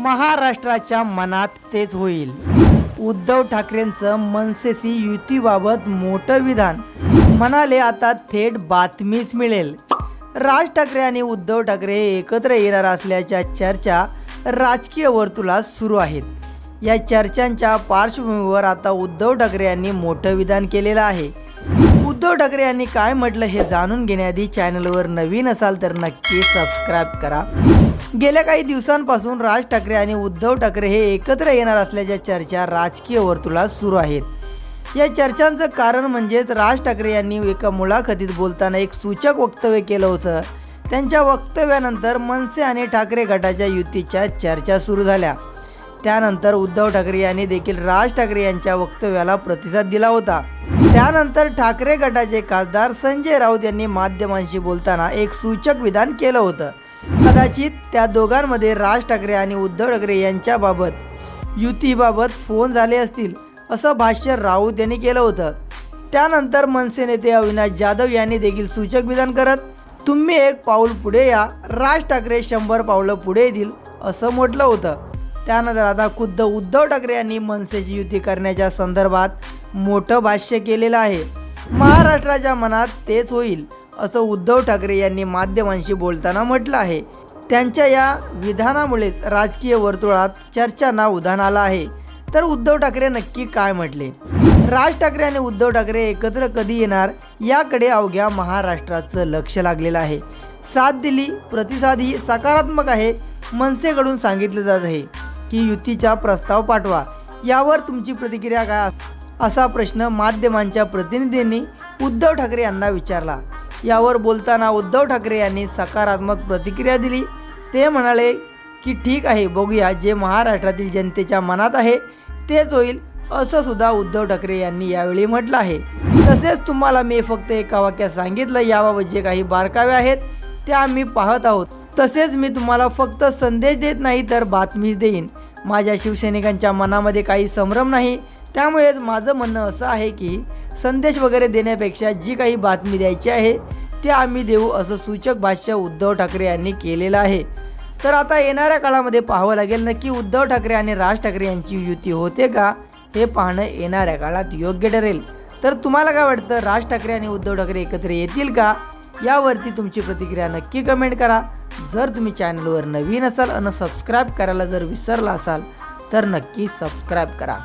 महाराष्ट्राच्या मनात तेच होईल. उद्धव ठाकरेंचं मनसेशी युतीबाबत मोठं विधान. म्हणाले आता थेट बातमीच मिळेल. राज ठाकरे आणि उद्धव ठाकरे एकत्र येणार असल्याच्या चर्चा राजकीय वर्तुळात सुरू आहेत. या चर्चांच्या पार्श्वभूमीवर आता उद्धव ठाकरे यांनी मोठं विधान केलेलं आहे. उद्धव ठाकरे यांनी काय म्हटलं हे जाणून घेण्याआधी चॅनलवर नवीन असाल तर नक्की सबस्क्राईब करा. गेल्या काही दिवसांपासून राज ठाकरे आणि उद्धव ठाकरे हे एकत्र येणार असल्याच्या चर्चा राजकीय वर्तुळात सुरू आहेत. या चर्चांचं कारण म्हणजेच राज ठाकरे यांनी एका मुलाखतीत बोलताना एक सूचक वक्तव्य केलं होतं. त्यांच्या वक्तव्यानंतर मनसे आणि ठाकरे गटाच्या युतीच्या चर्चा सुरू झाल्या. त्यानंतर उद्धव ठाकरे यांनी देखील राज ठाकरे यांच्या वक्तव्याला प्रतिसाद दिला होता. त्यानंतर ठाकरे गटाचे खासदार संजय राऊत यांनी माध्यमांशी बोलताना एक सूचक विधान केलं होतं. कदाचित त्या दोघांमध्ये राज ठाकरे आणि उद्धव ठाकरे यांच्याबाबत युतीबाबत फोन झाले असतील असं भाष्य राऊत यांनी केलं होतं. त्यानंतर मनसे नेते अविनाश जाधव यांनी देखील सूचक विधान करत तुम्ही एक पाऊल पुढे या राज ठाकरे शंभर पावलं पुढे येतील असं म्हटलं होतं. त्यानंतर आता खुद्द उद्धव ठाकरे यांनी मनसेची युती करण्याच्या संदर्भात मोठं भाष्य केलेलं आहे. महाराष्ट्राच्या मनात तेच होईल असं उद्धव ठाकरे यांनी माध्यमांशी बोलताना म्हटलं आहे. त्यांच्या या विधानामुळेच राजकीय वर्तुळात चर्चांना उधाण आलं आहे. तर उद्धव ठाकरे नक्की काय म्हटले? राज ठाकरे आणि उद्धव ठाकरे एकत्र कधी येणार? याकडे अवघ्या महाराष्ट्राचं लक्ष लागलेलं आहे. साथ दिली प्रतिसाद ही सकारात्मक आहे मनसेकडून सांगितलं जात आहे की युतीचा प्रस्ताव पाठवा. यावर तुमची प्रतिक्रिया काय असा प्रश्न माध्यमांच्या प्रतिनिधींनी उद्धव ठाकरे यांना विचारला. यावर बोलताना उद्धव ठाकरे यांनी सकारात्मक प्रतिक्रिया दिली. ते म्हणाले की ठीक आहे बघूया जे महाराष्ट्रातील जनतेच्या मनात आहे तेच होईल असं सुद्धा उद्धव ठाकरे यांनी यावेळी म्हटलं आहे. तसेच तुम्हाला मी फक्त एका वाक्यात सांगितलं याबाबत जे काही बारकावे आहेत त्या आम्ही पाहत आहोत. तसेच मी तुम्हाला फक्त संदेश देत नाही तर बातमीच देईन. माझ्या शिवसैनिकांच्या मनामध्ये काही संभ्रम नाही. त्यामुळेच माझं म्हणणं असं आहे की संदेश वगैरे देण्यापेक्षा जी काही बातमी द्यायची आहे ते आम्ही देऊ असं सूचक भाष्य उद्धव ठाकरे यांनी केलेलं आहे. तर आता येणाऱ्या काळामध्ये पाहावं लागेल नक्की उद्धव ठाकरे आणि राज ठाकरे यांची युती होते का हे पाहणं येणाऱ्या काळात योग्य ठरेल. तर तुम्हाला काय वाटतं राज ठाकरे आणि उद्धव ठाकरे एकत्र येतील का? यावरती तुमची प्रतिक्रिया नक्की कमेंट करा. जर तुम्ही चॅनलवर नवीन असाल आणि सबस्क्राईब करायला जर विसरला असाल तर नक्की सबस्क्राईब करा.